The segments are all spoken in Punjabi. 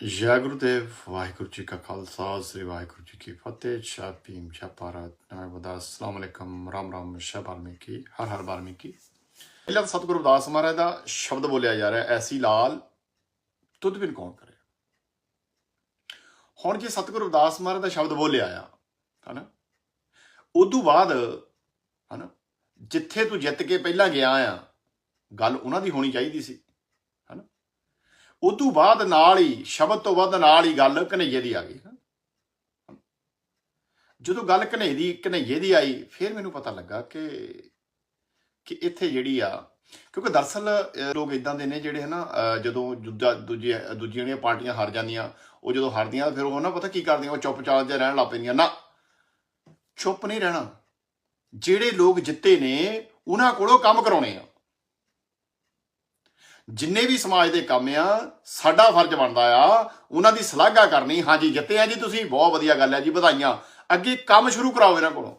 ਜੈ ਗੁਰਦੇਵ ਵਾਹਿਗੁਰੂ ਜੀ ਕਾ ਖਾਲਸਾ ਸ੍ਰੀ ਵਾਹਿਗੁਰੂ ਜੀ ਕੀ ਫਤਿਹ ਸ਼ਾਹ ਭੀਮ ਸ਼ਾਹ ਭਾਰਤ ਨਮੋ ਬੁੱਧਾ ਅਸਲਾਮ ਅਲੈਕਮ ਰਾਮ ਰਾਮ ਸ਼ਾ ਬਾਲਮੀਕੀ ਹਰ ਹਰ ਬਾਲਮੀਕੀ ਪਹਿਲਾਂ ਤਾਂ ਸਤਿਗੁਰੂ ਅਰਦਾਸ ਮਹਾਰਾਜ ਦਾ ਸ਼ਬਦ ਬੋਲਿਆ ਜਾ ਰਿਹਾ ਐਸੀ ਲਾਲ ਤੁਧ ਬਿਨ ਕੌਣ ਕਰੇ ਹੁਣ ਜੇ ਸਤਿਗੁਰੂ ਅਰਦਾਸ ਮਹਾਰਾਜ ਦਾ ਸ਼ਬਦ ਬੋਲਿਆ ਆ ਹਨਾ ਉਦੋਂ ਬਾਅਦ ਹਨਾ ਜਿੱਥੇ ਤੂੰ ਜਿੱਤ ਕੇ ਪਹਿਲਾਂ ਗਿਆ ਆ ਗੱਲ ਉਹਨਾਂ ਦੀ ਹੋਣੀ ਚਾਹੀਦੀ ਸੀ ਉਦੋਂ ਬਾਅਦ ਨਾਲ ਹੀ ਸ਼ਬਦ ਤੋਂ ਬਾਅਦ ਨਾਲ ਹੀ ਗੱਲ ਕਨਈਏ ਦੀ ਆ ਗਈ। ਜਦੋਂ ਗੱਲ ਕਨਈਏ ਦੀ ਕਨਈਏ ਦੀ ਆਈ ਫਿਰ ਮੈਨੂੰ ਪਤਾ ਲੱਗਾ ਕਿ ਕਿ ਇੱਥੇ ਜਿਹੜੀ ਆ ਕਿਉਂਕਿ ਦਰਸਲ ਲੋਕ ਇਦਾਂ ਦੇ ਨੇ ਜਿਹੜੇ ਹਨਾ ਅਹ, ਜਦੋਂ ਦੂਜਾ ਦੂਜੀ ਦੂਜੀਆਂ ਜਿਹੜੀਆਂ ਪਾਰਟੀਆਂ ਹਾਰ ਜਾਂਦੀਆਂ ਉਹ ਜਦੋਂ ਹਾਰਦੀਆਂ ਫਿਰ ਉਹ ਨਾ ਪਤਾ ਕੀ ਕਰਦੀਆਂ ਉਹ ਚੁੱਪਚਾਪ ਜਿਹਾ ਰਹਿਣ ਲੱਗ ਪੈਂਦੀਆਂ। ਨਾ ਚੁੱਪ ਨਹੀਂ ਰਹਿਣਾ। ਜਿਹੜੇ ਲੋਕ ਜਿੱਤੇ ਨੇ ਉਹਨਾਂ ਕੋਲੋਂ ਕੰਮ ਕਰਾਉਣੇ ਆ। ਜਿੰਨੇ ਵੀ ਸਮਾਜ ਦੇ ਕੰਮ ਆ, ਸਾਡਾ ਫਰਜ਼ ਬਣਦਾ ਆ, ਉਹਨਾਂ ਦੀ ਸ਼ਲਾਘਾ ਕਰਨੀ। ਹਾਂਜੀ ਜਿੱਤੇ ਆ ਜੀ ਤੁਸੀਂ, ਬਹੁਤ ਵਧੀਆ ਗੱਲ ਹੈ ਜੀ, ਵਧਾਈਆਂ। ਅੱਗੇ ਕੰਮ ਸ਼ੁਰੂ ਕਰਾਓ ਇਹਨਾਂ ਕੋਲੋਂ।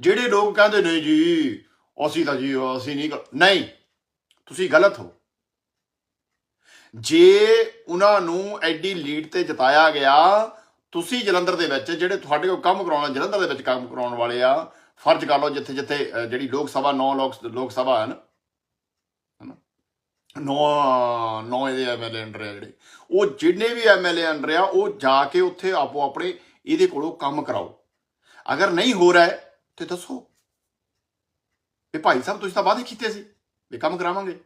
ਜਿਹੜੇ ਲੋਕ ਕਹਿੰਦੇ ਨਹੀਂ ਜੀ, ਅਸੀਂ ਤਾਂ ਜੀ, ਅਸੀਂ ਨਹੀਂ ਕਰ-" ਨਹੀਂ, ਤੁਸੀਂ ਗਲਤ ਹੋ। ਜੇ ਉਹਨਾਂ ਨੂੰ ਐਡੀ ਲੀਡ ਤੇ ਜਿਤਾਇਆ ਗਿਆ, ਤੁਸੀਂ ਜਲੰਧਰ ਦੇ ਵਿੱਚ, ਜਿਹੜੇ ਤੁਹਾਡੇ ਕੋਲ ਕੰਮ ਕਰਾਉਣਾ, ਜਲੰਧਰ ਦੇ ਵਿੱਚ ਕੰਮ ਕਰਾਉਣ ਵਾਲੇ ਆ, ਫਰਜ਼ ਕਰ ਲਓ ਜਿੱਥੇ ਜਿੱਥੇ ਜਿਹੜੀ ਲੋਕ ਸਭਾ 9 ਲੋਕ ਲੋਕ ਸਭਾ ਹਨ ਹਨਾ ਨੌ ਨੌ ਇਹਦੇ ਐਮਐਲਏ ਅੰਡਰ ਆ ਜਿਹੜੇ। ਉਹ ਜਿੰਨੇ ਵੀ ਐਮਐਲਏ ਅੰਡਰ ਆ ਉਹ ਜਾ ਕੇ ਉੱਥੇ ਆਪੋ ਆਪਣੇ ਇਹਦੇ ਕੋਲੋਂ ਕੰਮ ਕਰਾਓ। ਅਗਰ ਨਹੀਂ ਹੋ ਰਿਹਾ ਹੈ, ਤੇ ਦੱਸੋ। ਵੀ ਭਾਈ ਸਾਹਿਬ ਤੁਸੀਂ ਤਾਂ ਵਾਅਦੇ ਕੀਤੇ ਸੀ ਵੀ ਕੰਮ ਕਰਾਵਾਂਗੇ।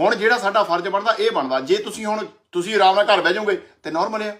ਹੁਣ ਜਿਹੜਾ ਸਾਡਾ ਫਰਜ਼ ਬਣਦਾ ਇਹ ਬਣਦਾ। ਜੇ ਤੁਸੀਂ ਹੁਣ ਤੁਸੀਂ ਆਰਾਮ ਨਾਲ ਘਰ ਬਹਿ ਜਾਓਗੇ ਤੇ ਨਾਰਮਲ ਆ